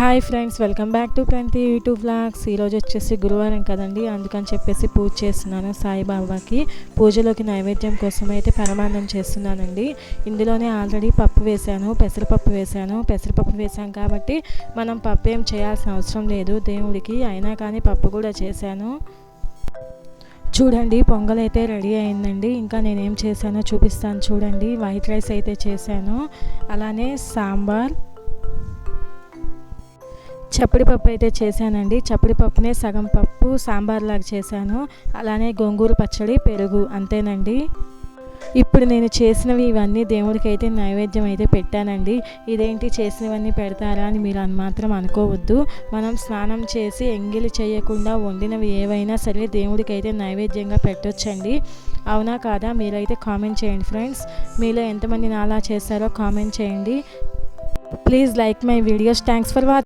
Hi friends welcome back to twenty YouTube blogs ఈరోజు వచ్చేసి గురువారం కదండి అందుకని చెప్పేసి పూజ చేస్తున్నాను సాయిబాబాకి. పూజలోకి నైవేద్యం కోసం అయితే పరమాన్నం చేస్తున్నానండి. ఇందులోనే ఆల్రెడీ పప్పు వేశాను పెసరపప్పు వేశాను. పెసరపప్పు వేశాం కాబట్టి మనం పప్పు ఏం చేయాల్సిన అవసరం లేదు. దేవుడికి అయినా కానీ పప్పు కూడా చేశాను. చూడండి పొంగల్ అయితే రెడీ అయిందండి. ఇంకా నేనేం చేశానో చూపిస్తాను చూడండి. వైట్ రైస్ అయితే చేశాను. అలానే సాంబార్ చప్పడి పప్పు అయితే చేశానండి. చప్పడి పప్పునే సగం పప్పు సాంబార్లాగా చేశాను. అలానే గోంగూర పచ్చడి పెరుగు అంతేనండి. ఇప్పుడు నేను చేసినవి ఇవన్నీ దేవుడికి అయితే నైవేద్యం అయితే పెట్టానండి. ఇదేంటి చేసినవన్నీ పెడతారా అని మీరు అని మాత్రం అనుకోవద్దు. మనం స్నానం చేసి ఎంగిలి చేయకుండా వండినవి ఏవైనా సరే దేవుడికి అయితే నైవేద్యంగా పెట్టొచ్చండి. అవునా కాదా? మీరైతే కామెంట్ చేయండి ఫ్రెండ్స్. మీలో ఎంతమంది నాలా చేస్తారో కామెంట్ చేయండి. Please like my videos. Thanks for watching